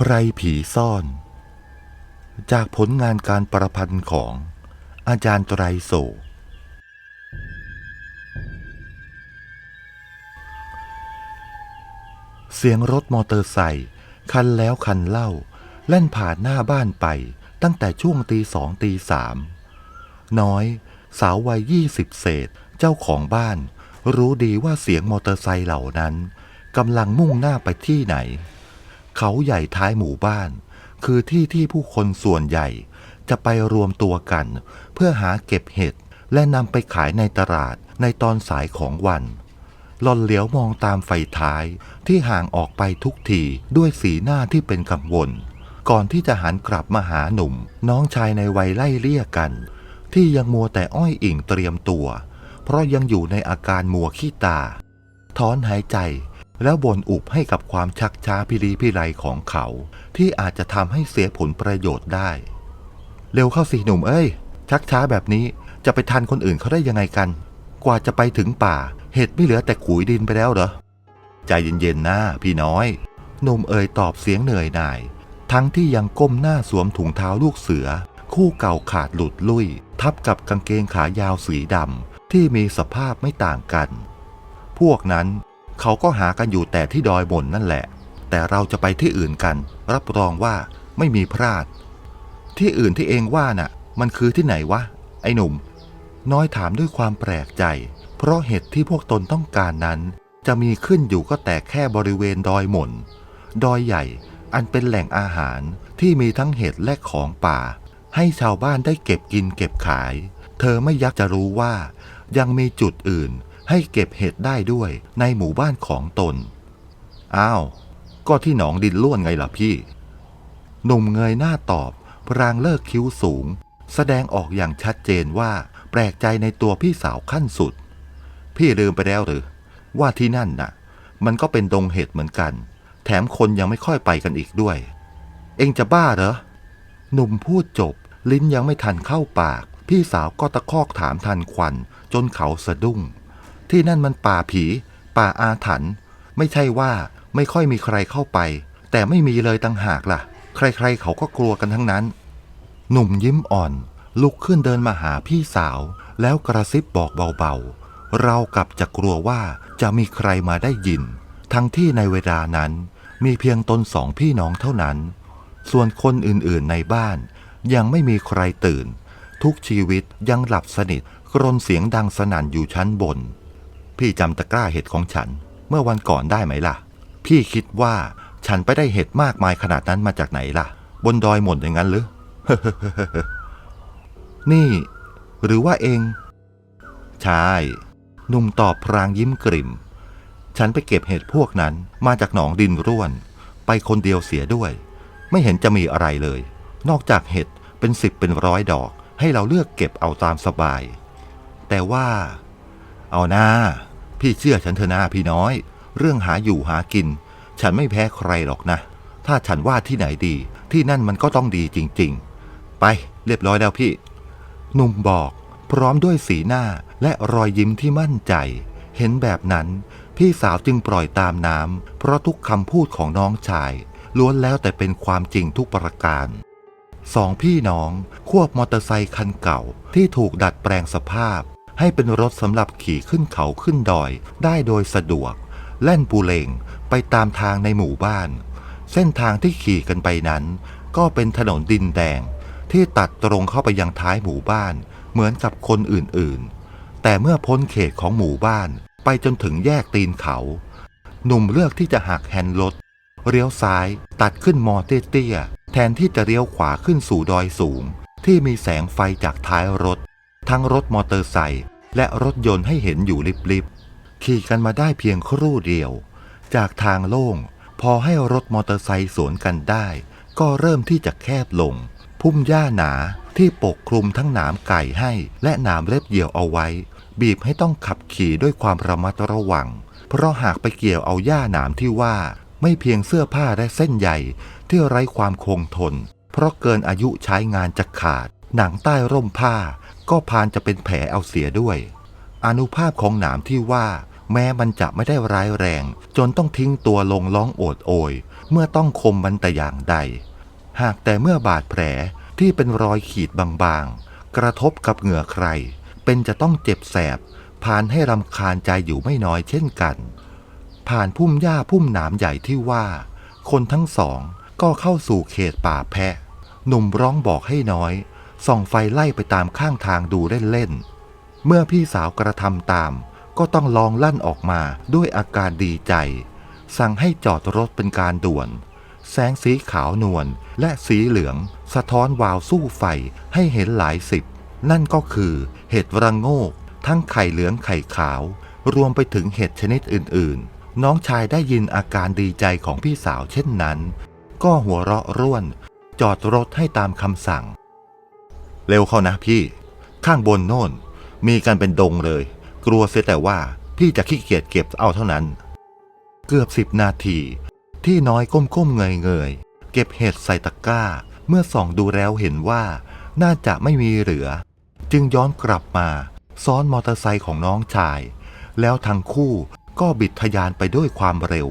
ไพรผีซ่อน จากผลงานการประพันธ์ของอาจารย์ไตรโศเสียงรถมอเตอร์ไซค์คันแล้วคันเล่า แล่นผ่านหน้าบ้านไปตั้งแต่ช่วงตีสองตีสามน้อยสาววัยยี่สิบเศษเจ้าของบ้าน รู้ดีว่าเสียงมอเตอร์ไซค์เหล่านั้นกำลังมุ่งหน้าไปที่ไหน เขาใหญ่ท้ายหมู่บ้าน คือที่ที่ผู้คนส่วนใหญ่ จะไปรวมตัวกัน เพื่อหาเก็บเห็ดและนำไปขายในตลาดในตอนสายของวันหลอนเหลียวมองตามไฟท้ายที่ห่างออกไปทุกทีด้วยสีหน้าที่เป็นกังวล ก่อนที่จะหันกลับมาหาหนุ่ม น้องชายในวัยไล่เลี่ยกัน ที่ยังมัวแต่อ้อยอิ่งเตรียมตัว เพราะยังอยู่ในอาการมัวขี้ตา ถอนหายใจ แล้วบ่นอุบให้กับความชักช้าพิรีพิไรของเขา ที่อาจจะทำให้เสียผลประโยชน์ได้ เร็วเข้าสิหนุ่มเอ้ย ชักช้าแบบนี้จะไปทันคนอื่นเขาได้ยังไงกัน กว่าจะไปถึงป่า เห็ดไม่เหลือแต่ขุยดินไปแล้วเหรอ ใจเย็นๆนะพี่น้อยหนุ่มเอ่ยตอบเสียงเหนื่อยหน่าย ทั้งที่ยังก้มหน้าสวมถุงเท้าลูกเสือ คู่เก่าขาดหลุดลุ่ย ทับกับกางเกงขายาวสีดำที่มีสภาพไม่ต่างกัน พวกนั้น เขาก็หากันอยู่แต่ที่ดอยบนนั่นแหละ แต่เราจะไปที่อื่นกัน รับรองว่าไม่มีพลาด ที่อื่นที่เองว่าน่ะ มันคือที่ไหนวะ ไอ้หนุ่ม น้อยถามด้วยความแปลกใจ เพราะเห็ดที่พวกตนต้องการนั้น จะมีขึ้นอยู่ก็แต่แค่บริเวณดอยหม่น ดอยใหญ่อันเป็นแหล่งอาหารที่มีทั้งเห็ดและของป่า ให้ชาวบ้านได้เก็บกินเก็บขาย เธอไม่ยักจะรู้ว่า ยังมีจุดอื่น ให้เก็บเห็ดได้ด้วยในหมู่บ้านของตน อ้าว ก็ที่หนองดินล้วนไงล่ะพี่ หนุ่มเงยหน้าตอบ พรางเลิกคิ้วสูง แสดงออกอย่างชัดเจนว่า แปลกใจในตัวพี่สาวขั้นสุด พี่ลืมไปแล้วหรือ ว่าที่นั่นน่ะ มันก็เป็นดงเห็ดเหมือนกัน แถมคนยังไม่ค่อยไปกันอีกด้วย เองจะบ้าเหรอ หนุ่มพูดจบ ลิ้นยังไม่ทันเข้าปาก พี่สาวก็ตะคอกถามทันควันจนเขาสะดุ้ง ที่นั่นมันป่าผี ป่าอาถรรพ์ไม่ใช่ว่าไม่ค่อยมีใครเข้าไป แต่ไม่มีเลยตั้งหากล่ะ ใครๆเขาก็กลัวกันทั้งนั้น หนุ่มยิ้มอ่อน ลุกขึ้นเดินมาหาพี่สาว แล้วกระซิบบอกเบาๆ เรากลับจะกลัวว่าจะมีใครมาได้ยิน ทั้งที่ในเวลานั้น มีเพียงตนสองพี่น้องเท่านั้น ส่วนคนอื่นๆในบ้าน ยังไม่มีใครตื่น ทุกชีวิตยังหลับสนิทกรนเสียงดังสนั่นอยู่ชั้นบน พี่จำตะกร้าเห็ดของฉัน เมื่อวันก่อนได้ไหมล่ะ พี่คิดว่าฉันไปได้เห็ดมากมายขนาดนั้นมาจากไหนล่ะ บนดอยหมดอย่างนั้นหรือ นี่ หรือว่าเอง ใช่หนุ่มตอบพรางยิ้มกริ่มฉันไปเก็บเห็ดพวกนั้นมาจากหนองดินร่วน ไปคนเดียวเสียด้วย ไม่เห็นจะมีอะไรเลย นอกจากเห็ดเป็นสิบเป็นร้อยดอก ให้เราเลือกเก็บเอาตามสบาย แต่ว่า เอาหน้า พี่เชื่อฉันเถอะนาพี่น้อย เรื่องหาอยู่หากิน ฉันไม่แพ้ใครหรอกนะ ถ้าฉันว่าที่ไหนดี ที่นั่นมันก็ต้องดีจริง ๆ ไปเรียบร้อยแล้วพี่ หนุ่มบอกพร้อมด้วยสีหน้าและรอยยิ้มที่มั่นใจ เห็นแบบนั้น พี่สาวจึงปล่อยตามน้ำเพราะทุกคำพูดของน้องชาย ล้วนแล้วแต่เป็นความจริงทุกประการสองพี่น้องควบมอเตอร์ไซค์คันเก่าที่ถูกดัดแปลงสภาพ ให้เป็นรถสำหรับขี่ขึ้นเขาขึ้นดอย ได้โดยสะดวก แล่นปูเลงไปตามทางในหมู่บ้าน เส้นทางที่ขี่กันไปนั้น ก็เป็นถนนดินแดง ที่ตัดตรงเข้าไปยังท้ายหมู่บ้าน เหมือนกับคนอื่นๆ แต่เมื่อพ้นเขตของหมู่บ้าน ไปจนถึงแยกตีนเขา หนุ่มเลือกที่จะหักแฮนด์รถเลี้ยวซ้ายตัดขึ้นมอเตี้ยแทนที่จะเลี้ยวขวาขึ้นสู่ดอยสูง ที่มีแสงไฟจากท้ายรถ ทั้งรถมอเตอร์ไซค์ และรถยนต์ให้เห็นอยู่ลิบๆขี่กันมาได้เพียงครู่เดียว จากทางโล่ง พอให้รถมอเตอร์ไซค์สวนกันได้ ก็เริ่มที่จะแคบลง พุ่มหญ้าหนาที่ปกคลุมทั้งหนามไก่ให้ และหนามเล็บเหยี่ยวเอาไว้ บีบให้ต้องขับขี่ด้วยความระมัดระวัง เพราะหากไปเกี่ยวเอาหญ้าหนามที่ว่า ไม่เพียงเสื้อผ้าและเส้นใยที่ไร้ความคงทน เพราะเกินอายุใช้งานจะขาด หนังใต้ร่มผ้าก็พานจะเป็นแผลเอาเสียด้วย อนุภาพของหนามที่ว่า แม้มันจะไม่ได้ร้ายแรง จนต้องทิ้งตัวลงร้องโอดโอย เมื่อต้องคมมันแต่อย่างใด หากแต่เมื่อบาดแผลที่เป็นรอยขีดบางๆ กระทบกับเหงื่อใคร เป็นจะต้องเจ็บแสบผ่านให้รำคาญใจอยู่ไม่น้อยเช่นกัน ผ่านพุ่มหญ้าพุ่มหนามใหญ่ที่ว่า คนทั้งสองก็เข้าสู่เขตป่าแพะ หนุ่มร้องบอกให้น้อย ส่องไฟไล่ไปตามข้างทางดูเล่นๆ เมื่อพี่สาวกระทำตาม ก็ต้องลองลั่นออกมาด้วยอาการดีใจ สั่งให้จอดรถเป็นการด่วน แสงสีขาวนวลและสีเหลือง สะท้อนวาวสู้ไฟให้เห็นหลายสิบ นั่นก็คือเห็ดระงโงก ทั้งไข่เหลืองไข่ขาว รวมไปถึงเห็ดชนิดอื่นๆ น้องชายได้ยินอาการดีใจของพี่สาวเช่นนั้น ก็หัวเราะร่วนจอดรถให้ตามคำสั่ง เร็วเข้านะพี่ ข้างบนโน่น มีกันเป็นดงเลย กลัวเสียแต่ว่าพี่จะขี้เกียจเก็บเอาเท่านั้น เกือบสิบนาที ที่น้อยก้มๆเงยๆ เก็บเห็ดใส่ตะกร้า เมื่อส่องดูแล้วเห็นว่า น่าจะไม่มีเหลือ จึงย้อนกลับมาซ้อนมอเตอร์ไซค์ของน้องชาย แล้วทั้งคู่ก็บิดทะยานไปด้วยความเร็ว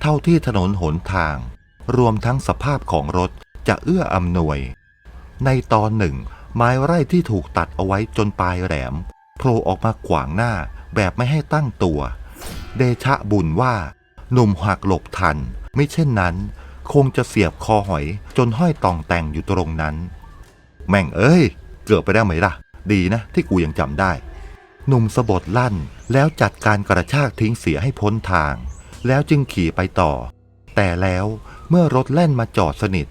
เท่าที่ถนนหนทาง รวมทั้งสภาพของรถจะเอื้ออำนวย ในตอนหนึ่ง ไม้ไร่ที่ถูกตัดเอาไว้จนปลายแหลมโผล่ออกมาขวางหน้าแบบไม่ให้ตั้งตัว เดชะบุญว่า หนุ่มหักหลบทัน ไม่เช่นนั้น คงจะเสียบคอหอยจนห้อยตองแต่งอยู่ตรงนั้น แม่งเอ้ย เกือบไปได้ไหมล่ะ ดีนะที่กูยังจำได้ หนุ่มสะบดลั่นแล้วจัดการกระชากทิ้งเสียให้พ้นทาง แล้วจึงขี่ไปต่อ แต่แล้วเมื่อรถแล่นมาจอดสนิท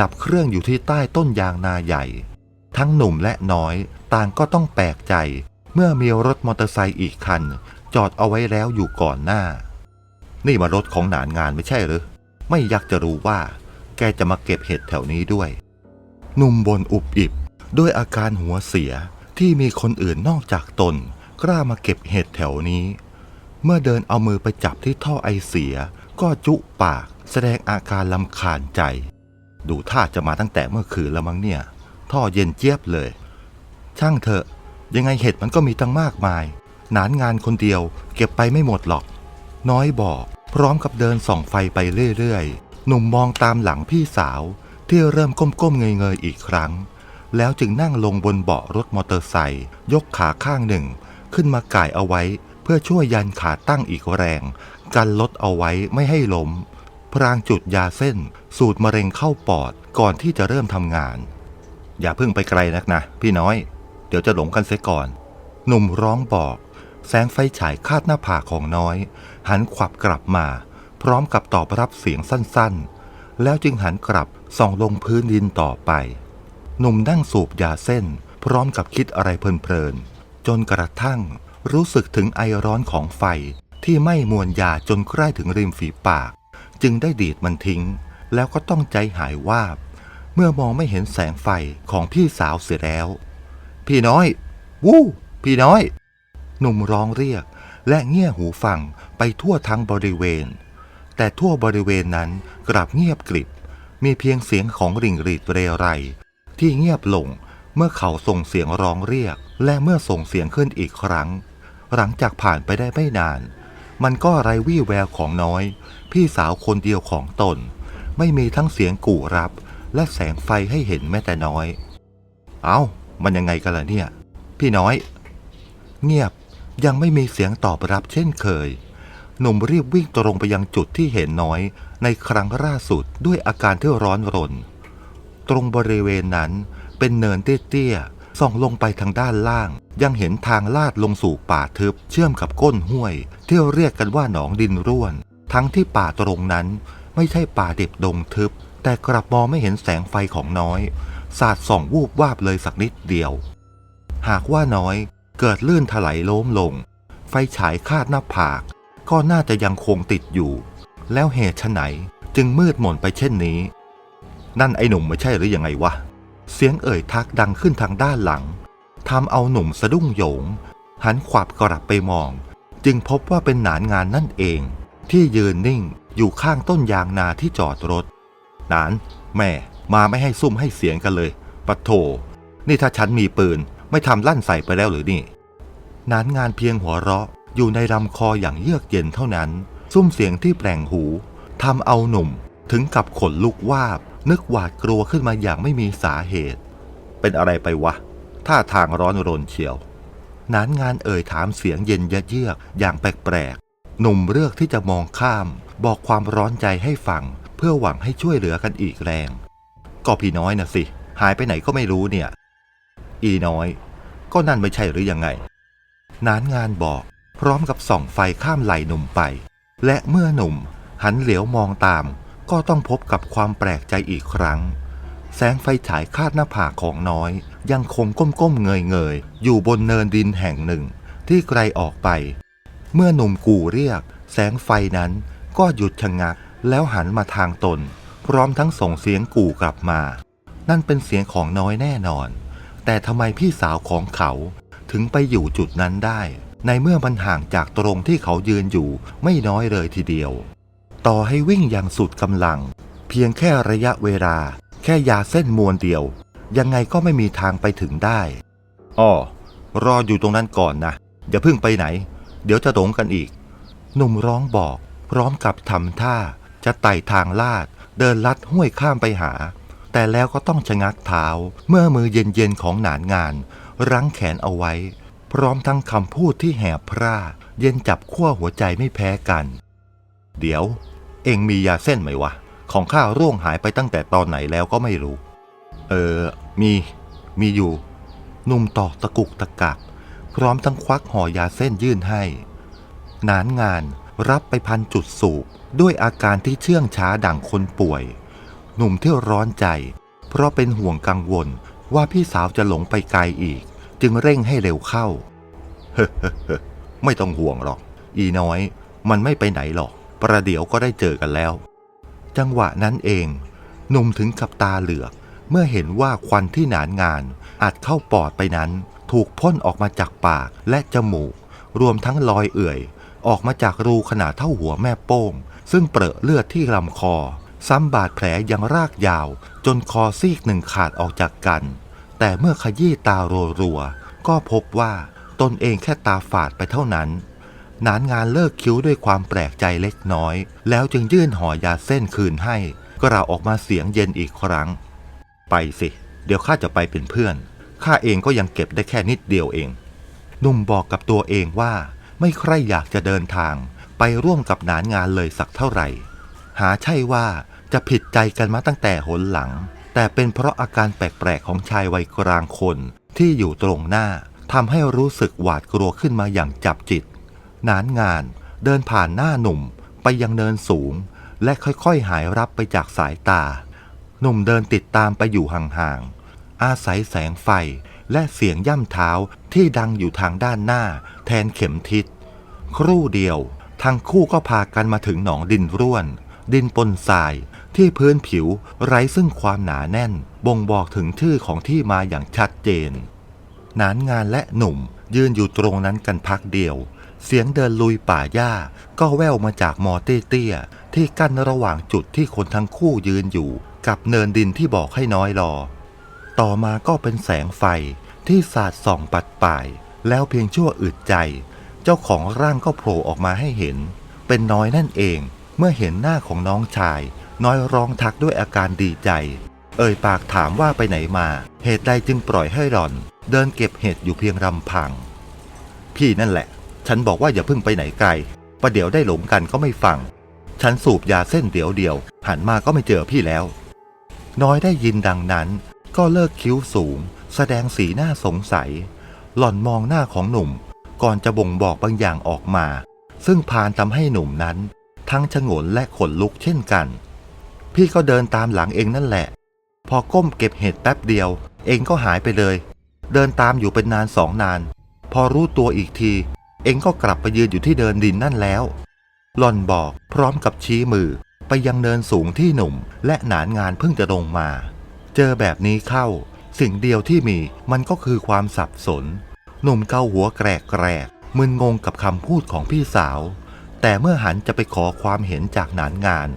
ดับเครื่องอยู่ที่ใต้ต้นยางนาใหญ่ ทั้งหนุ่มและน้อยต่างก็ต้องแปลกใจ เมื่อมีรถมอเตอร์ไซค์อีกคัน จอดเอาไว้แล้วอยู่ก่อนหน้า นี่มารถของหนานงานไม่ใช่หรือไม่อยากจะรู้ว่า แกจะมาเก็บเห็ดแถวนี้ด้วย หนุ่มบนอุบอิบด้วยอาการหัวเสียที่มีคนอื่นนอกจากตน กล้ามาเก็บเห็ดแถวนี้ เมื่อเดินเอามือไปจับที่ท่อไอเสีย ก็จุปาก แสดงอาการลำคาญใจ ดูท่าจะมาตั้งแต่เมื่อคืนแล้วมั้งเนี่ย ท่อเย็นเจี๊ยบเลย ช่างเถอะ ยังไงเห็ดมันก็มีตั้งมากมาย หนานงานคนเดียวเก็บไปไม่หมดหรอก น้อยบอกพร้อมกับเดินส่องไฟไปเรื่อยๆ หนุ่มมองตามหลังพี่สาวที่เริ่มก้มๆเงยๆอีกครั้ง แล้วจึงนั่งลงบนเบาะรถมอเตอร์ไซค์ยกขาข้างหนึ่ง ขึ้นมาก่ายเอาไว้ เพื่อช่วยยันขาตั้งอีกแรง กันลดเอาไว้ไม่ให้ล้มพรางจุดยาเส้น สูตรมะเร็งเข้าปอดก่อนที่จะเริ่มทำงาน อย่าเพิ่งไปไกลนักนะ พี่น้อย เดี๋ยวจะหลงกันเสียก่อน หนุ่มร้องบอก แสงไฟฉายคาดหน้าผากของน้อย หันขวับกลับมา พร้อมกับตอบรับเสียงสั้นๆ แล้วจึงหันกลับส่องลงพื้นดินต่อไป หนุ่มนั่งสูบยาเส้น พร้อมกับคิดอะไรเพลินๆ จนกระทั่งรู้สึกถึงไอร้อนของไฟที่ไหม้มวลยาจนใกล้ถึงริมฝีปาก จึงได้ดีดมันทิ้ง แล้วก็ต้องใจหายวาบ เมื่อมองไม่เห็นแสงไฟของพี่สาวเสียแล้ว พี่น้อย วู้ พี่น้อย หนุ่มร้องเรียกและเงี่ยหูฟังไปทั่วทั้งบริเวณ แต่ทั่วบริเวณนั้นกลับเงียบกริบ มีเพียงเสียงของริงรีดเรไร ที่เงียบลงเมื่อเขาส่งเสียงร้องเรียก และเมื่อส่งเสียงขึ้นอีกครั้ง หลังจากผ่านไปได้ไม่นาน มันก็ไร้วี่แววของน้อย พี่สาวคนเดียวของตน ไม่มีทั้งเสียงกู่รับ และแสงไฟให้เห็นแม้แต่น้อย เอา้า มันยังไงกันล่ะเนี่ย พี่น้อย เงียบยังไม่มีเสียงตอบรับเช่นเคย หนุ่มรีบวิ่งตรงไปยังจุดที่เห็นน้อยในครั้งล่าสุดด้วยอาการที่ร้อนรน ตรงบริเวณนั้นเป็นเนินเตี้ยๆส่องลงไปทางด้านล่าง ยังเห็นทางลาดลงสู่ป่าทึบเชื่อมกับก้นห้วย ที่เรียกกันว่าหนองดินร่วน ทั้งที่ป่าตรงนั้นไม่ใช่ป่าเด็บดงทึบ แต่กลับมองไม่เห็นแสงไฟของน้อย สาดส่องวูบวาบเลยสักนิดเดียว หากว่าน้อยเกิดลื่นถลายล้มลง ไฟฉายคาดหน้าผาก ก็น่าจะยังคงติดอยู่ แล้วเหตุไฉนจึงมืดหม่นไปเช่นนี้ นั่นไอ้หนุ่มไม่ใช่หรือยังไงวะ เสียงเอ่ยทักดังขึ้นทางด้านหลังทำเอาหนุ่มสะดุ้งโยง หันขวับกลับไปมอง จึงพบว่าเป็นหนานงานนั่นเอง ที่ยืนนิ่งอยู่ข้างต้นยางนาที่จอดรถ นาน แม่มาไม่ให้ซุ่มให้เสียงกันเลยปะโถ นี่ถ้าฉันมีปืนไม่ทำลั่นใส่ไปแล้วหรือนี่นานงานเพียงหัวเราะอยู่ในลำคออย่างเยือกเย็นเท่านั้น ซุ้มเสียงที่แปลงหูทำเอาหนุ่มถึงกับขนลุกวาบ นึกหวาดกลัวขึ้นมาอย่างไม่มีสาเหตุ เป็นอะไรไปวะท่าทางร้อนรนเชียว นานงานเอ่ยถามเสียงเย็นเยือกอย่างแปลกๆหนุ่มเลือกที่จะมองข้าม บอกความร้อนใจให้ฟัง เพื่อหวังให้ช่วยเหลือกันอีกแรง ก็พี่น้อยนะสิ หายไปไหนก็ไม่รู้เนี่ย อีน้อย ก็นั่นไม่ใช่หรือยังไง นานงานบอก พร้อมกับส่องไฟข้ามไหลหนุ่มไป และเมื่อหนุ่ม หันเหลียวมองตาม ก็ต้องพบกับความแปลกใจอีกครั้ง แสงไฟฉายคาดหน้าผากของน้อย ยังคงก้มๆเงยๆอยู่บนเนินดินแห่งหนึ่ง ที่ไกลออกไป เมื่อหนุ่มกู่เรียก แสงไฟนั้นก็หยุดชะงัก แล้วหันมาทางตน พร้อมทั้งส่งเสียงกู่กลับมา นั่นเป็นเสียงของน้อยแน่นอน แต่ทำไมพี่สาวของเขาถึงไปอยู่จุดนั้นได้ ในเมื่อมันห่างจากตรงที่เขายืนอยู่ไม่น้อยเลยทีเดียว ต่อให้วิ่งอย่างสุดกำลัง เพียงแค่ระยะเวลา แค่ยาเส้นมวนเดียว ยังไงก็ไม่มีทางไปถึงได้อ้อรออยู่ตรงนั้นก่อนนะอย่าเพิ่งไปไหน เดี๋ยวจะหลงกันอีก หนุ่มร้องบอก พร้อมกับทำท่า จะไต่ทางลาด เดินลัดห้วยข้ามไปหา แต่แล้วก็ต้องชะงักเท้า เมื่อมือเย็นๆของหนานงาน รั้งแขนเอาไว้ พร้อมทั้งคำพูดที่แหบพร่า เย็นจับขั้วหัวใจไม่แพ้กัน เดี๋ยว เอ็งมียาเส้นไหมวะ ของข้าร่วงหายไปตั้งแต่ตอนไหนแล้วก็ไม่รู้ เออ มี มีอยู่หนุ่มตอกตะกุกตะกัก พร้อมทั้งควักห่อยาเส้นยื่นให้ นานงาน รับไปพันจุดสูบด้วยอาการที่เชื่องช้าดั่งคนป่วย หนุ่มที่ร้อนใจ เพราะเป็นห่วงกังวลว่าพี่สาวจะหลงไปไกลอีก จึงเร่งให้เร็วเข้า เฮ้ไม่ต้องห่วงหรอก อีน้อย มันไม่ไปไหนหรอก ประเดี๋ยวก็ได้เจอกันแล้ว จังหวะนั้นเอง หนุ่มถึงกับตาเหลือก เมื่อเห็นว่าควันที่หนานงานอาจเข้าปอดไปนั้น ถูกพ่นออกมาจากปากและจมูก รวมทั้งลอยเอื่อย ออกมาจากรูขนาดเท่าหัวแม่โป้ง ซึ่งเปรอะเลือดที่ลำคอ ซ้ำบาดแผลยังรากยาว จนคอซีกหนึ่งขาดออกจากกัน แต่เมื่อขยี้ตารัวๆก็พบว่าตนเองแค่ตาฝาดไปเท่านั้น นานงานเลิกคิ้วด้วยความแปลกใจเล็กน้อย แล้วจึงยื่นห่อยาเส้นคืนให้กล่าวออกมาเสียงเย็นอีกครั้ง ไปสิ เดี๋ยวข้าจะไปเป็นเพื่อนข้าเองก็ยังเก็บได้แค่นิดเดียวเอง หนุ่มบอกกับตัวเองว่า ไม่ใครอยากจะเดินทางไปร่วมกับนานงานเลยสักเท่าไหร่ หาใช่ว่าจะผิดใจกันมาตั้งแต่หนหลัง แต่เป็นเพราะอาการแปลกๆของชายวัยกลางคนที่อยู่ตรงหน้าทำให้รู้สึกหวาดกลัวขึ้นมาอย่างจับจิต นานงานเดินผ่านหน้าหนุ่มไปยังเนินสูง และค่อยๆหายรับไปจากสายตา หนุ่มเดินติดตามไปอยู่ห่างๆอาศัยแสงไฟ และเสียงย่ำเท้าที่ดังอยู่ทางด้านหน้า แทนเข็มทิศ ครู่เดียว ทั้งคู่ก็พากันมาถึงหนองดินร่วน ดินปนทราย ที่พื้นผิวไร้ซึ่งความหนาแน่น บ่งบอกถึงชื่อของที่มาอย่างชัดเจน นานงานและหนุ่มยืนอยู่ตรงนั้นกันพักเดียว เสียงเดินลุยป่าหญ้า ก็แว่วมาจากมอเตี้ยที่กั้นระหว่างจุดที่คนทั้งคู่ยืนอยู่ กับเนินดินที่บอกให้น้อยรอ ต่อมาก็เป็นแสงไฟที่สาดส่องปัดป่าย แล้วเพียงชั่วอึดใจ เจ้าของร่างก็โผล่ออกมาให้เห็น เป็นน้อยนั่นเอง เมื่อเห็นหน้าของน้องชาย น้อยร้องทักด้วยอาการดีใจ เอ่ยปากถามว่าไปไหนมา เหตุใดจึงปล่อยให้หล่อน เดินเก็บเห็ดอยู่เพียงลำพัง พี่นั่นแหละ ฉันบอกว่าอย่าเพิ่งไปไหนไกลประเดี๋ยวได้หลงกันก็ไม่ฟัง ฉันสูบยาเส้นเดียวเดียว หันมาก็ไม่เจอพี่แล้ว น้อยได้ยินดังนั้น ก็เลิกคิ้วสูง แสดงสีหน้าสงสัย หล่อนมองหน้าของหนุ่ม ก่อนจะบ่งบอกบางอย่างออกมา ซึ่งพานทำให้หนุ่มนั้น ทั้งชงนและขนลุกเช่นกัน พี่ก็เดินตามหลังเองนั่นแหละ พอก้มเก็บเห็ดแป๊บเดียว เองก็หายไปเลย เดินตามอยู่เป็นนานสองนาน พอรู้ตัวอีกที เองก็กลับไปยืนอยู่ที่เดินดินนั่นแล้ว หล่อนบอกพร้อมกับชี้มือไปยังเนินสูงที่หนุ่มและหนานงานเพิ่งจะลงมา เจอแบบนี้เข้า สิ่งเดียวที่มีมันก็คือความสับสน หนุ่มเกาหัวแกรกแกรกมึนงงกับคำพูดของพี่สาว แต่เมื่อหันจะไปขอความเห็นจากหนานงาน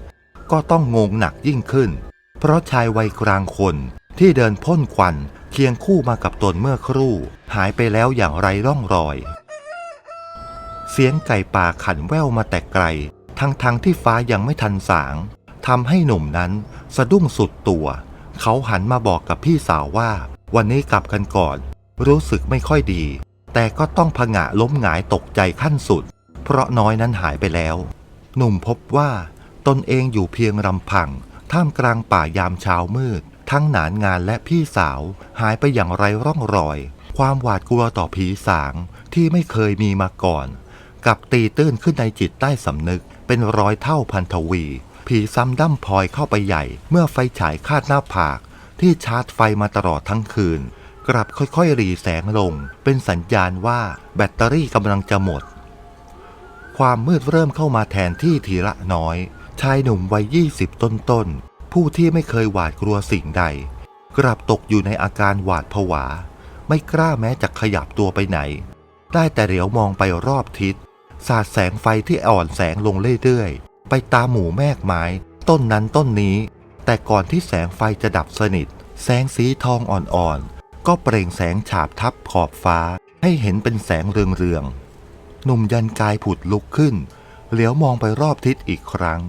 ก็ต้องงงหนักยิ่งขึ้น เพราะชายวัยกลางคนที่เดินพ่นควันเคียงคู่มากับตนเมื่อครู่ หายไปแล้วอย่างไรร่องรอย เสียงไก่ป่าขันแว่วมาแต่ไกล ทั้งๆทที่ฟ้ายังไม่ทันสางทำให้หนุ่มนั้นสะดุ้งสุดตัว เขาหันมาบอกกับพี่สาวว่า วันนี้กลับกันก่อน รู้สึกไม่ค่อยดี แต่ก็ต้องผงะล้มหงายตกใจขั้นสุด เพราะน้อยนั้นหายไปแล้ว หนุ่มพบว่า ตนเองอยู่เพียงลำพัง ท่ามกลางป่ายามเช้ามืด ทั้งหนานงานและพี่สาวหายไปอย่างไรร่องรอย ความหวาดกลัวต่อผีสางที่ไม่เคยมีมาก่อน กับตีตื้นขึ้นในจิตใต้สำนึกเป็นร้อยเท่าพันทวี ผีซ้ำดั้มพลอยเข้าไปใหญ่ เมื่อไฟฉายคาดหน้าผาก ที่ชาร์จไฟมาตลอดทั้งคืน กลับค่อยๆรีแสงลง เป็นสัญญาณว่าแบตเตอรี่กำลังจะหมด ความมืดเริ่มเข้ามาแทนที่ทีละน้อย ชายหนุ่มวัยยี่สิบต้นๆ ผู้ที่ไม่เคยหวาดกลัวสิ่งใด กลับตกอยู่ในอาการหวาดผวา ไม่กล้าแม้จะขยับตัวไปไหน ได้แต่เหลียวมองไปรอบทิศสาดแสงไฟที่อ่อนแสงลงเรื่อยๆ ไปตามหมู่แมกไม้ ต้นนั้นต้นนี้ แต่ก่อนที่แสงไฟจะดับสนิท แสงสีทองอ่อนๆ ก็เปล่งแสงฉาบทับขอบฟ้า ให้เห็นเป็นแสงเรืองๆหนุ่มยันกายผุดลุกขึ้น เหลียวมองไปรอบทิศอีกครั้ง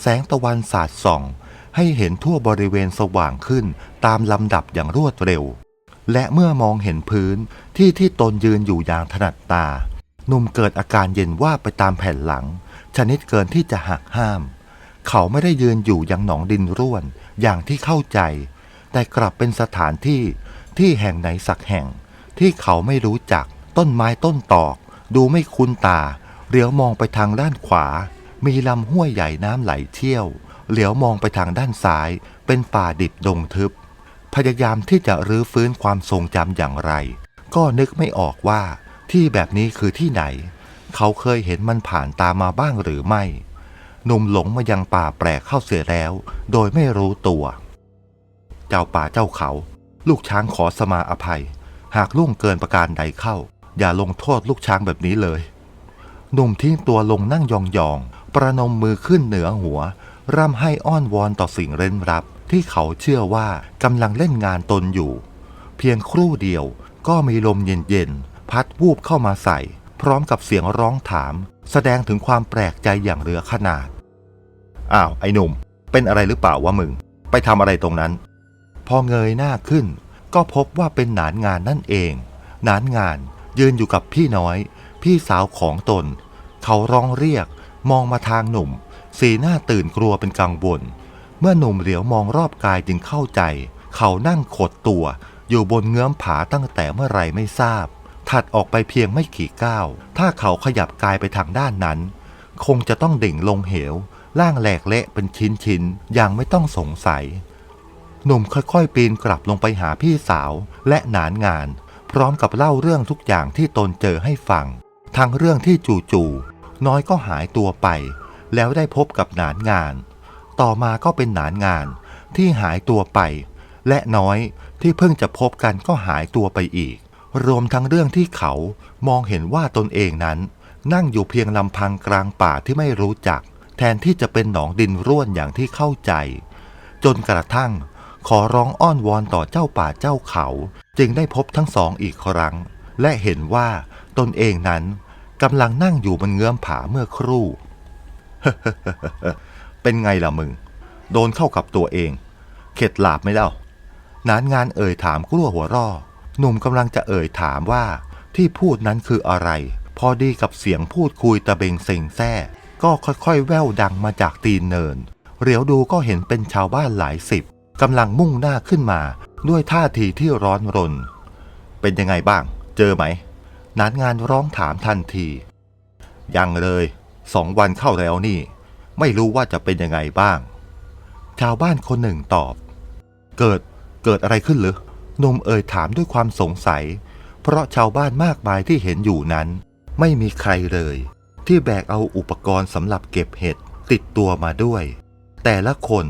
แสงตะวันสาดส่อง ให้เห็นทั่วบริเวณสว่างขึ้นตามลำดับอย่างรวดเร็ว และเมื่อมองเห็นพื้นที่ที่ตนยืนอยู่อย่างถนัดตาหนุ่มเกิดอาการเย็นว่าไปตามแผ่นหลัง ชนิดเกินที่จะหักห้าม เขาไม่ได้ยืนอยู่ยังหนองดินร่วน อย่างที่เข้าใจ แต่กลับเป็นสถานที่ที่แห่งไหนสักแห่ง ที่เขาไม่รู้จัก ต้นไม้ต้นตอก ดูไม่คุ้นตา เหลียวมองไปทางด้านขวา มีลำห้วยใหญ่น้ำไหลเชี่ยว เหลียวมองไปทางด้านซ้าย เป็นป่าดิบดงทึบ พยายามที่จะรื้อฟื้นความทรงจำอย่างไร ก็นึกไม่ออกว่าที่แบบนี้คือที่ไหน เขาเคยเห็นมันผ่านตามาบ้างหรือไม่ หนุ่มหลงมายังป่าแปลกเข้าเสียแล้ว โดยไม่รู้ตัว เจ้าป่าเจ้าเขา ลูกช้างขอสมาอภัย หากล่วงเกินประการใดเข้า อย่าลงโทษลูกช้างแบบนี้เลย หนุ่มทิ้งตัวลงนั่งยองๆ ประนมมือขึ้นเหนือหัว ร่ำให้อ้อนวอนต่อสิ่งเร้นรับ ที่เขาเชื่อว่ากำลังเล่นงานตนอยู่ เพียงครู่เดียวก็มีลมเย็นๆพัดวูบเข้ามาใส่ พร้อมกับเสียงร้องถาม แสดงถึงความแปลกใจอย่างเหลือขนาด อ้าวไอ้หนุ่ม เป็นอะไรหรือเปล่าวะมึง ไปทำอะไรตรงนั้น พอเงยหน้าขึ้น ก็พบว่าเป็นหนานงานนั่นเอง หนานงานยืนอยู่กับพี่น้อย พี่สาวของตน เขาร้องเรียก มองมาทางหนุ่ม สีหน้าตื่นกลัวเป็นกังวล เมื่อหนุ่มเหลียวมองรอบกายจึงเข้าใจ เขานั่งขดตัว อยู่บนเงื้อมผาตั้งแต่เมื่อไรไม่ทราบ ถัดออกไปเพียงไม่กี่ก้าว ถ้าเขาขยับกายไปทางด้านนั้น คงจะต้องดิ่งลงเหว ล่างแหลกเละเป็นชิ้นๆ อย่างไม่ต้องสงสัย หนุ่มค่อยๆ ปีนกลับลงไปหาพี่สาวและหนานงาน พร้อมกับเล่าเรื่องทุกอย่างที่ตนเจอให้ฟัง ทั้งเรื่องที่จู่ๆ น้อยก็หายตัวไป แล้วได้พบกับหนานงาน ต่อมาก็เป็นหนานงานที่หายตัวไป และน้อยที่เพิ่งจะพบกันก็หายตัวไปอีก รวมทั้งเรื่องที่เขามองเห็นว่าตนเองนั้น นั่งอยู่เพียงลำพังกลางป่าที่ไม่รู้จัก แทนที่จะเป็นหนองดินร่วนอย่างที่เข้าใจ จนกระทั่ง ขอร้องอ้อนวอนต่อเจ้าป่าเจ้าเขา จึงได้พบทั้งสองอีกครั้ง และเห็นว่าตนเองนั้นกำลังนั่งอยู่บนเงื้อมผาเมื่อครู่ เป็นไงล่ะมึง โดนเข้ากับตัวเอง เข็ดหลาบไหมเล่า นานงานเอ่ยถามกลัวหัวร่อ หนุ่มกำลังจะเอ่ยถามว่า ที่พูดนั้นคืออะไร พอดีกับเสียงพูดคุยตะเบงเซ็งแซ่ก็ค่อยๆ แว่วดังมาจากตีนเนินเหลียวดูก็เห็นเป็นชาวบ้านหลายสิบกำลังมุ่งหน้าขึ้นมา ด้วยท่าทีที่ร้อนรน เป็นยังไงบ้าง เจอไหมนานงานร้องถามทันที ยังเลยสองวันเข้าแล้วนี่ ไม่รู้ว่าจะเป็นยังไงบ้าง ชาวบ้านคนหนึ่งตอบ เกิดเกิดอะไรขึ้นหรือ หนุ่มเอ่ยถามด้วยความสงสัย เพราะชาวบ้านมากมายที่เห็นอยู่นั้น ไม่มีใครเลย ที่แบกเอาอุปกรณ์สำหรับเก็บเห็ดติดตัวมาด้วย แต่ละคน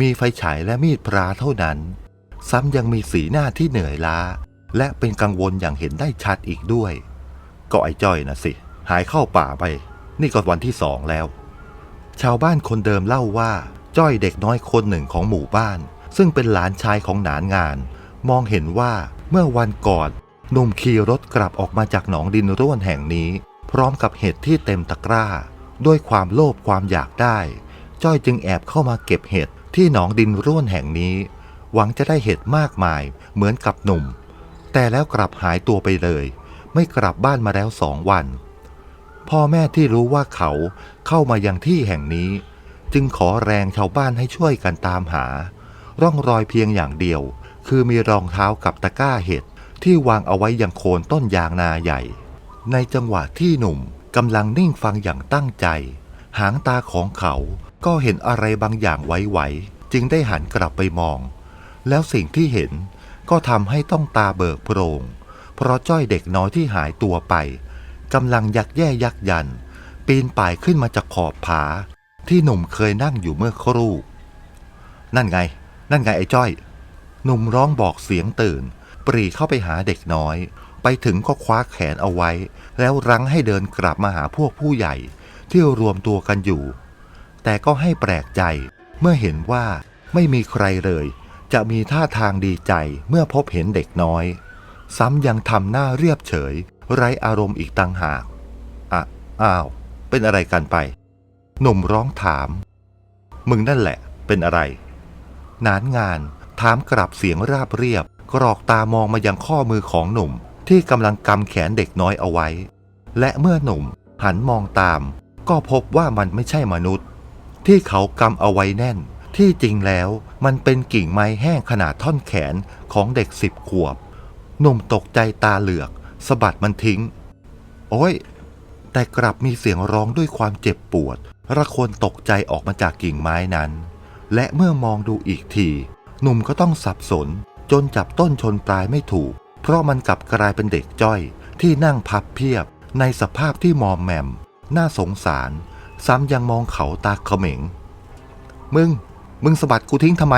มีไฟฉายและมีดพระเท่านั้น ซ้ำยังมีสีหน้าที่เหนื่อยล้า และเป็นกังวลอย่างเห็นได้ชัดอีกด้วย ก็ไอ้จ้อยนะสิ หายเข้าป่าไป นี่ก็วันที่สองแล้ว ชาวบ้านคนเดิมเล่าว่า จ้อยเด็กน้อยคนหนึ่งของหมู่บ้าน ซึ่งเป็นหลานชายของหนานงาน มองเห็นว่าเมื่อวันก่อนหนุ่มขี่รถกลับออกมาจากหนองดินร่วนแห่งนี้ พร้อมกับเห็ดที่เต็มตะกร้า ด้วยความโลภความอยากได้ จ้อยจึงแอบเข้ามาเก็บเห็ดที่หนองดินร่วนแห่งนี้ หวังจะได้เห็ดมากมายเหมือนกับหนุ่ม แต่แล้วกลับหายตัวไปเลย ไม่กลับบ้านมาแล้วสองวัน พ่อแม่ที่รู้ว่าเขาเข้ามายังที่แห่งนี้ จึงขอแรงชาวบ้านให้ช่วยกันตามหา ร่องรอยเพียงอย่างเดียว คือมีรองเท้ากับตะกร้าเห็ดที่วางเอาไว้ยังโคนต้นยางนาใหญ่ ในจังหวะที่หนุ่มกำลังนิ่งฟังอย่างตั้งใจ หางตาของเขาก็เห็นอะไรบางอย่างไหวๆจึงได้หันกลับไปมอง แล้วสิ่งที่เห็นก็ทำให้ต้องตาเบิกโพรง เพราะจ้อยเด็กน้อยที่หายตัวไปกำลังยักแย่ยักยัน ปีนป่ายขึ้นมาจากขอบผา ที่หนุ่มเคยนั่งอยู่เมื่อครู่ นั่นไง นั่นไงไอ้จ้อย หนุ่มร้องบอกเสียงตื่น ปรีเข้าไปหาเด็กน้อย ไปถึงก็คว้าแขนเอาไว้ แล้วรั้งให้เดินกลับมาหาพวกผู้ใหญ่ ที่รวมตัวกันอยู่ แต่ก็ให้แปลกใจเมื่อเห็นว่าไม่มีใครเลย จะมีท่าทางดีใจเมื่อพบเห็นเด็กน้อย ซ้ำยังทำหน้าเรียบเฉย ไร้อารมณ์อีกต่างหากอะอ้าว เป็นอะไรกันไป หนุ่มร้องถาม มึงนั่นแหละ เป็นอะไร นานงาน ถามกลับเสียงราบเรียบ กรอกตามองมายังข้อมือของหนุ่ม ที่กำลังกำแขนเด็กน้อยเอาไว้ และเมื่อหนุ่มหันมองตาม ก็พบว่ามันไม่ใช่มนุษย์ ที่เขากำเอาไว้แน่น ที่จริงแล้วมันเป็นกิ่งไม้แห้งขนาดท่อนแขนของเด็กสิบขวบ หนุ่มตกใจตาเหลือกสะบัดมันทิ้ง โอ้ย แต่กลับมีเสียงร้องด้วยความเจ็บปวด ระคนตกใจออกมาจากกิ่งไม้นั้น และเมื่อมองดูอีกที หนุ่มก็ต้องสับสน จนจับต้นชนปลายไม่ถูก เพราะมันกลับกลายเป็นเด็กจ้อย ที่นั่งพับเพียบ ในสภาพที่มอมแมม น่าสงสาร ซ้ำยังมองเขาตาเขม็ง มึง มึงสะบัดกูทิ้งทำไม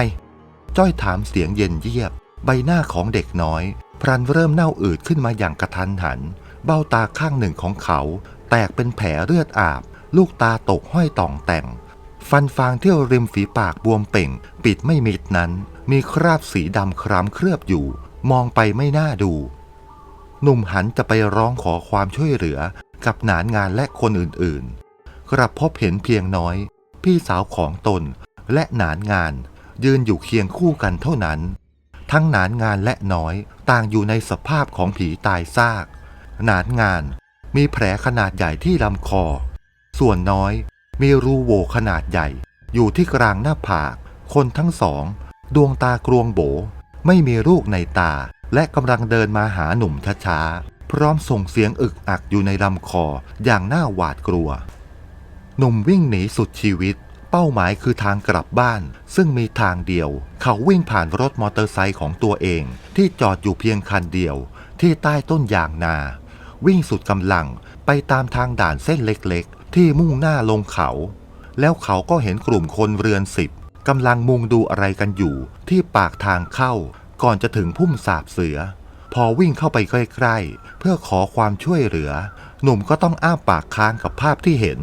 จ้อยถามเสียงเย็นเยียบ ใบหน้าของเด็กน้อย พรันเริ่มเน่าอืดขึ้นมาอย่างกระทันหัน เบ้าตาข้างหนึ่งของเขา แตกเป็นแผลเลือดอาบ ลูกตาตกห้อยต่องแต่ง ฟันฟางที่ริมฝีปากบวมเป่ง ปิดไม่มิดนั้น มีคราบสีดำคล้ำเคลือบอยู่ มองไปไม่น่าดู หนุ่มหันจะไปร้องขอความช่วยเหลือกับหนานงานและคนอื่นๆกลับพบเห็นเพียงน้อย พี่สาวของตนและหนานงาน ยืนอยู่เคียงคู่กันเท่านั้น ทั้งหนานงานและน้อยต่างอยู่ในสภาพของผีตายซาก หนานงานมีแผลขนาดใหญ่ที่ลำคอ ส่วนน้อย มีรูโหว่ขนาดใหญ่ อยู่ที่กลางหน้าผาก คนทั้งสอง ดวงตากรวงโบ ไม่มีลูกในตา และกำลังเดินมาหาหนุ่มช้าๆ พร้อมส่งเสียงอึกอักอยู่ในลำคออย่างน่าหวาดกลัว หนุ่มวิ่งหนีสุดชีวิต เป้าหมายคือทางกลับบ้าน ซึ่งมีทางเดียว เขาวิ่งผ่านรถมอเตอร์ไซค์ของตัวเอง ที่จอดอยู่เพียงคันเดียว ที่ใต้ต้นยางนา วิ่งสุดกำลังไปตามทางด่านเส้นเล็ก ที่มุ่งหน้าลงเขา แล้วเขาก็เห็นกลุ่มคนเรือนสิบกำลังมุงดูอะไรกันอยู่ ที่ปากทางเข้า ก่อนจะถึงพุ่มสาบเสือ พอวิ่งเข้าไปใกล้ๆ เพื่อขอความช่วยเหลือ หนุ่มก็ต้องอ้าปากค้างกับภาพที่เห็น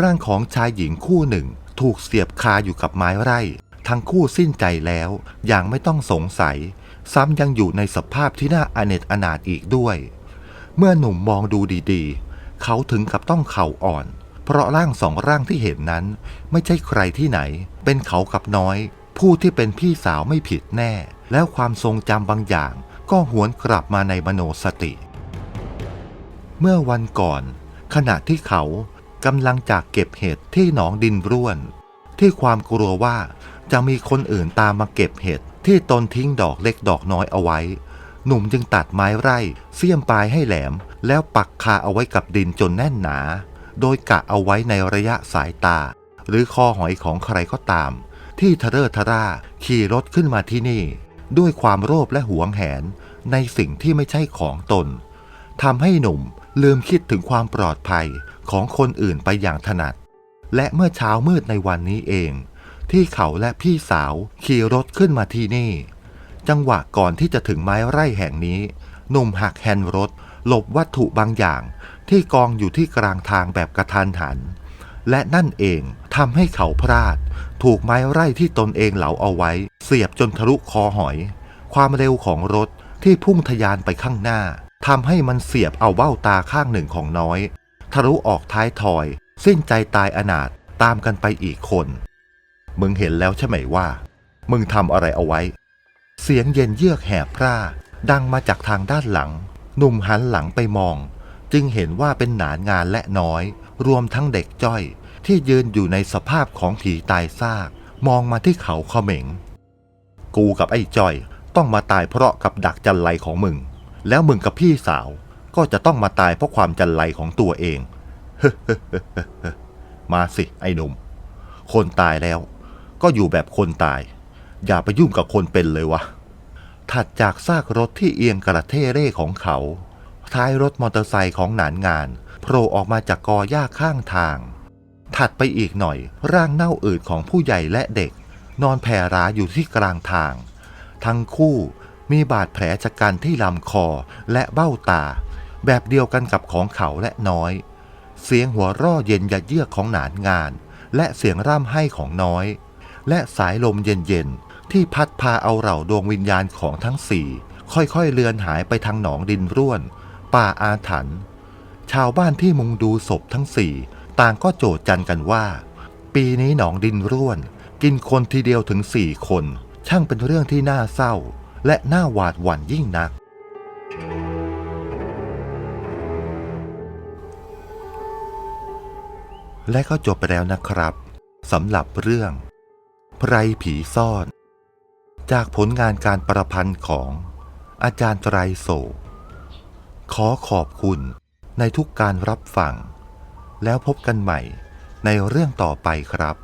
ร่างของชายหญิงคู่หนึ่ง ถูกเสียบคาอยู่กับไม้ไร่ ทั้งคู่สิ้นใจแล้ว อย่างไม่ต้องสงสัย ซ้ำยังอยู่ในสภาพที่น่าอเนจอนาถอีกด้วย เมื่อหนุ่มมองดูดีๆ เขาถึงกับต้องเข่าอ่อน เพราะร่างสองร่างที่เห็นนั้น ไม่ใช่ใครที่ไหน เป็นเขากับน้อย ผู้ที่เป็นพี่สาวไม่ผิดแน่ แล้วความทรงจำบางอย่าง ก็หวนกลับมาในมโนสติ เมื่อวันก่อน ขณะที่เขากำลังจากเก็บเห็ดที่หนองดินร่วน ที่ความกลัวว่าจะมีคนอื่นตามมาเก็บเห็ดที่ตนทิ้งดอกเล็กดอกน้อยเอาไว้ หนุ่มจึงตัดไม้ไร่เสี้ยมปลายให้แหลม แล้วปักคาเอาไว้กับดินจนแน่นหนา โดยกะเอาไว้ในระยะสายตา หรือคอหอยของใครก็ตาม ที่ทะเรอทะร่าขี่รถขึ้นมาที่นี่ ด้วยความโลภและหวงแหนในสิ่งที่ไม่ใช่ของตนทำให้หนุ่มลืมคิดถึงความปลอดภัยของคนอื่นไปอย่างถนัด และเมื่อเช้ามืดในวันนี้เอง ที่เขาและพี่สาวขี่รถขึ้นมาที่นี่ จังหวะก่อนที่จะถึงไม้ไร่แห่งนี้ หนุ่มหักแฮนด์รถ หลบวัตถุบางอย่าง ที่กองอยู่ที่กลางทางแบบกระทันหัน และนั่นเองทำให้เขาพลาด ถูกไม้ไร่ที่ตนเองเหลาเอาไว้ เสียบจนทะลุคอหอย ความเร็วของรถที่พุ่งทะยานไปข้างหน้าทำให้มันเสียบเอาเบ้าตาข้างหนึ่งของน้อย ทะลุออกท้ายทอย สิ้นใจตายอนาถตามกันไปอีกคน มึงเห็นแล้วใช่ไหมว่า มึงทำอะไรเอาไว้ เสียงเย็นเยือกแหบพร่า ดังมาจากทางด้านหลัง หนุ่มหันหลังไปมอง จึงเห็นว่าเป็นหนานงานและน้อย รวมทั้งเด็กจ้อย ที่ยืนอยู่ในสภาพของผีตายซาก มองมาที่เขาเขม็ง กูกับไอ้จ้อยต้องมาตายเพราะกับดักจันไรของมึง แล้วมึงกับพี่สาว ก็จะต้องมาตายเพราะความจันไรของตัวเองเฮ้มาสิไอ้หนุ่มคนตายแล้ว ก็อยู่แบบคนตาย อย่าไปยุ่งกับคนเป็นเลยวะ ถัดจากซากรถที่เอียงกระเทเร่ของเขา ท้ายรถมอเตอร์ไซค์ของหนานงานโผล่ออกมาจากกอหญ้าข้างทาง ถัดไปอีกหน่อยร่างเน่าอืดของผู้ใหญ่และเด็ก นอนแผ่ราอยู่ที่กลางทาง ทั้งคู่มีบาดแผลชะกันที่ลำคอและเบ้าตา แบบเดียวกันกับของเขาและน้อย เสียงหัวร่อเย็นยะเยือกของหนานงาน และเสียงร่ำไห้ของน้อย และสายลมเย็นๆ ที่พัดพาเอาเหล่าดวงวิญญาณของทั้งสี่ค่อยๆเลือนหายไปทางหนองดินร่วน ป่าอาถรรพ์ชาวบ้านที่มุงดูศพทั้งสี่ต่างก็โจทย์จันกันว่า ปีนี้หนองดินร่วน กินคนทีเดียวถึงสี่คน ช่างเป็นเรื่องที่น่าเศร้า และน่าหวาดหวั่นยิ่งนัก และก็จบไปแล้วนะครับสำหรับเรื่องไพรผีซ่อน จากผลงานการประพันธ์ของอาจารย์ไตรโศกขอขอบคุณในทุกการรับฟัง แล้วพบกันใหม่ในเรื่องต่อไปครับ